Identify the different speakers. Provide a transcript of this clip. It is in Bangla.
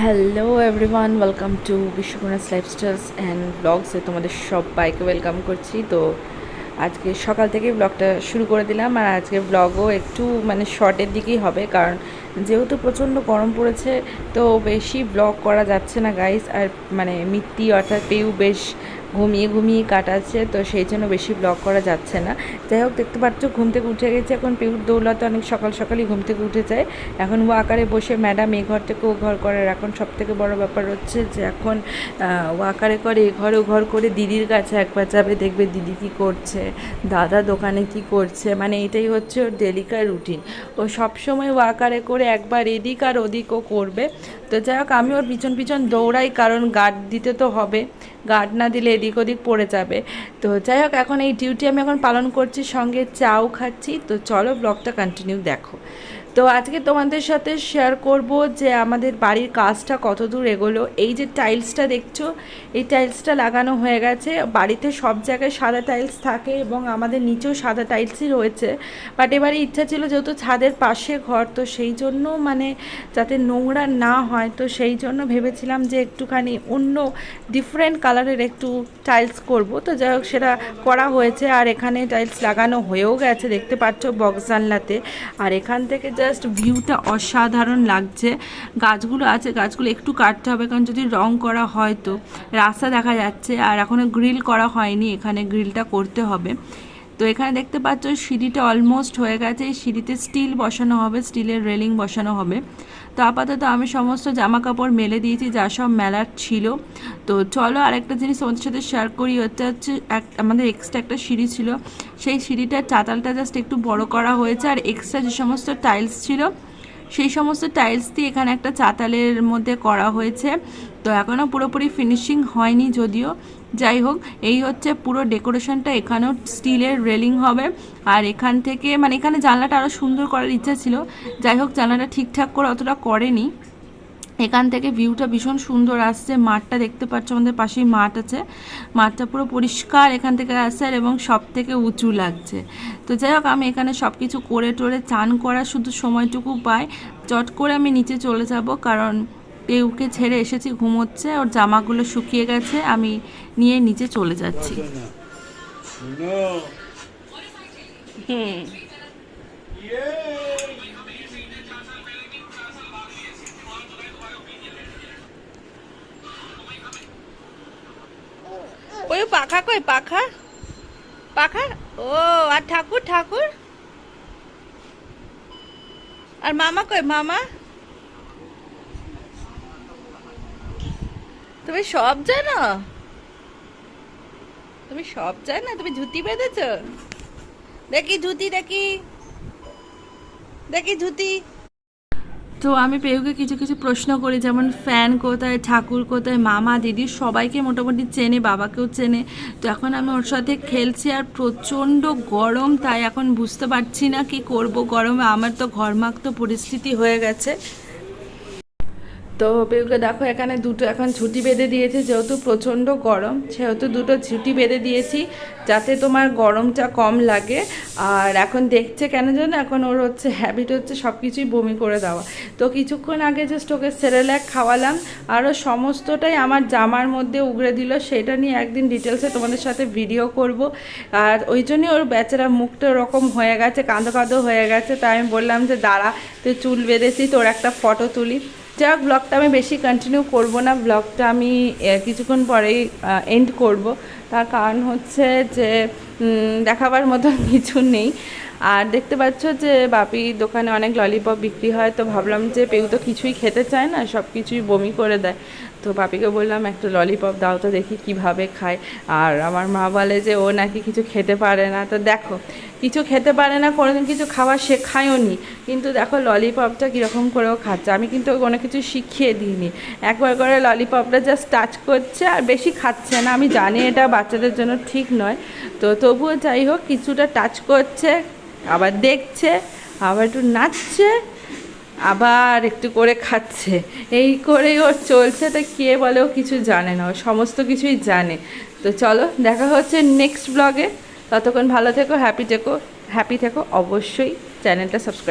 Speaker 1: হ্যালো এভরিওয়ান ওয়েলকাম টু বিশ্বকর্মাস লাইফস্টাইলস অ্যান্ড ব্লগসে তোমাদের সব সবাইকে ওয়েলকাম করছি। তো আজকে সকাল থেকে ব্লগটা শুরু করে দিলাম আর আজকে ব্লগও একটু মানে শর্টের দিকেই হবে কারণ যেহেতু প্রচণ্ড গরম পড়েছে, তো বেশি ব্লগ করা যাচ্ছে না গাইস আর মানে মিত্তি অর্থাৎ পেউ বেশ ঘুমিয়ে ঘুমিয়ে কাটাচ্ছে, তো সেই জন্য বেশি ব্লগ করা যাচ্ছে না। যাই হোক, দেখতে পাচ্ছ, ঘুম থেকে উঠে গেছে। এখন পেউর দৌলতে অনেক সকাল সকালই ঘুম থেকে উঠে যায়। এখন ও আকারে বসে ম্যাডাম এ ঘর থেকে ও ঘর করার এখন সব থেকে বড় ব্যাপার হচ্ছে যে এখন ও আকারে করে, এ ঘরে ও ঘর করে দিদির কাছে একবার যাবে, দেখবে দিদি কী করছে, দাদা দোকানে কি করছে। মানে এটাই হচ্ছে ওর ডেলিকার রুটিন ও সবসময় ও আকারে করে একবার এদিক আর ওদিকও করবে। তো যাই হোক, আমি ওর পিছন পিছন দৌড়াই, কারণ গার্ড দিতে তো হবে। গার্ড না দিলে এদিক ওদিক পড়ে যাবে। তো যাই হোক, এখন এই ডিউটি আমি এখন পালন করছি, সঙ্গে চাও খাচ্ছি। তো চলো ব্লগটা কন্টিনিউ দেখো। তো আজকে তোমাদের সাথে শেয়ার করব যে আমাদের বাড়ির কাজটা কত দূর এগোলো। এই যে টাইলসটা দেখছ, এই টাইলসটা লাগানো হয়ে গেছে। বাড়িতে সব জায়গায় সাদা টাইলস থাকে এবং আমাদের নিচেও সাদা টাইলসই রয়েছে। বাট এবারে ইচ্ছা ছিল যেহেতু ছাদের পাশে ঘর, তো সেই জন্য মানে যাতে নোংরা না হয় তো সেই জন্য ভেবেছিলাম যে একটুখানি অন্য ডিফারেন্ট কালারের একটু টাইলস করব। তো যাই হোক, সেটা করা হয়েছে আর এখানে টাইলস লাগানো হয়েও গেছে। দেখতে পাচ্ছ বক্স জানলাতে। আর এখান থেকে জাস্ট ভিউটা অসাধারণ লাগছে। গাছগুলো আছে, গাছগুলো একটু কাটতে হবে, কারণ যদি রং করা হয় তো। রাস্তা দেখা যাচ্ছে আর এখনও গ্রিল করা হয়নি। এখানে গ্রিলটা করতে হবে। তো এখানে দেখতে পাচ্ছ সিঁড়িটা অলমোস্ট হয়ে গেছে। সিঁড়িতে স্টিল বসানো হবে স্টিলের রেলিং বসানো হবে। তো আপাতত আমি সমস্ত জামা কাপড় মেলে দিয়েছি, যা সব মেলার ছিল। তো চলো আরেকটা জিনিস তোমাদের সাথে শেয়ার করি, হচ্ছে হচ্ছে এক, আমাদের এক্সট্রা একটা সিঁড়ি ছিল। সেই সিঁড়িটার চাতালটা জাস্ট একটু বড় করা হয়েছে, আর এক্সট্রা যে সমস্ত টাইলস ছিল সেই সমস্ত টাইলস দিয়ে এখানে একটা চাতালের মধ্যে করা হয়েছে। তো এখনও পুরোপুরি ফিনিশিং হয়নি যদিও। যাই হোক, এই হচ্ছে পুরো ডেকোরেশনটা এখানেও স্টিলের রেলিং হবে। আর এখান থেকে মানে এখানে জানলাটা আরও সুন্দর করার ইচ্ছা ছিল। যাই হোক, জানলাটা ঠিকঠাক করে অতটা করেনি। এখান থেকে ভিউটা ভীষণ সুন্দর আসছে। মাঠটা দেখতে পাচ্ছ আমাদের পাশেই মাঠ আছে। মাঠটা পুরো পরিষ্কার এখান থেকে আসছে আর এবং সব থেকে উঁচু লাগছে। তো যাই হোক আমি এখানে সব কিছু করে টোরে চান করার শুধু সময়টুকু পাই। চট করে আমি নিচে চলে যাব কারণ পেউকে ছেড়ে এসেছি ঘুমোচ্ছে ওর জামাগুলো শুকিয়ে গেছে। আমি নিয়ে নিচে চলে যাচ্ছি। হুম। ওই পাখা কই, পাখা? পাখা? ও, আর ঠাকুর ঠাকুর? আর মামা কই, মামা? তুমি সব জানো? তুমি সব জানো? তুমি ধুতি বেঁধেছ? দেখি ধুতি, দেখি। দেখি ধুতি। তো আমি পেহুকে কিছু কিছু প্রশ্ন করি, যেমন ফ্যান কোথায়, ঠাকুর কোথায়, মামা, দিদি সবাইকে মোটামুটি চেনে, বাবাকেও চেনে। তো এখন আমি ওর সাথে খেলছি আর প্রচণ্ড গরম, তাই এখন বুঝতে পারছি না কি করব। গরমে আমার তো ঘরমাক্ত পরিস্থিতি হয়ে গেছে। তো পেউকে দেখো এখানে দুটো এখন ছুটি বেঁধে দিয়েছে, যেহেতু প্রচণ্ড গরম, সেহেতু দুটো ছুটি বেঁধে দিয়েছি যাতে তোমার গরমটা কম লাগে। আর এখন দেখছে কেন জানো? এখন ওর হচ্ছে হ্যাবিট হচ্ছে সব কিছুই বমি করে দেওয়া। তো কিছুক্ষণ আগে জাস্ট ওকে সেরেল্যাক খাওয়ালাম, আরও সমস্তটাই আমার জামার মধ্যে উগড়ে দিল, সেটা নিয়ে একদিন ডিটেলসে তোমাদের সাথে ভিডিও করব। আর ওই জন্যই ওর বেচারা মুখটা ওরকম হয়ে গেছে, কাঁদো কাঁদো হয়ে গেছে, তাই আমি বললাম যে, দাঁড়া, তুই চুল বেঁধেছি, তোর একটা ফটো তুলি। যাই হোক ব্লগটা আমি বেশি কন্টিনিউ করব না ব্লগটা আমি কিছুক্ষণ পরেই এন্ড করব। তার কারণ হচ্ছে যে দেখাবার মতন কিছু নেই। আর দেখতে পাচ্ছ যে, বাপি দোকানে অনেক ললিপপ বিক্রি হয়, তো ভাবলাম যে, পেউ তো কিছুই খেতে চায় না সব কিছুই বমি করে দেয়। তো পাপিকে বললাম, একটু ললিপপ দাও তো দেখি কীভাবে খায়। আর আমার মা বলে যে, ও নাকি কিছু খেতে পারে না। তো দেখো, কিছু খেতে পারে না, কোনোদিন কিছু খাওয়া শেখায়ও নি। কিন্তু দেখো ললিপপটা কীরকম করেও খাচ্ছে। আমি কিন্তু কোনো কিছু শিখিয়ে দিইনি। একবার করে ললিপপটা জাস্ট টাচ করছে আর বেশি খাচ্ছে না। আমি জানি এটা বাচ্চাদের জন্য ঠিক নয়। তো তবুও যাই হোক, কিছুটা টাচ করছে, আবার দেখছে, আবার একটু নাচছে। আবার একটু করে খাচ্ছে। এই করেই ওর চলছে, তা কে বলেও কিছু জানে না, ও সমস্ত কিছুই জানে। তো চলো, দেখা হচ্ছে নেক্সট ব্লগে ততক্ষণ ভালো থেকো হ্যাপি থেকো হ্যাপি থেকো, অবশ্যই চ্যানেলটা সাবস্ক্রাইব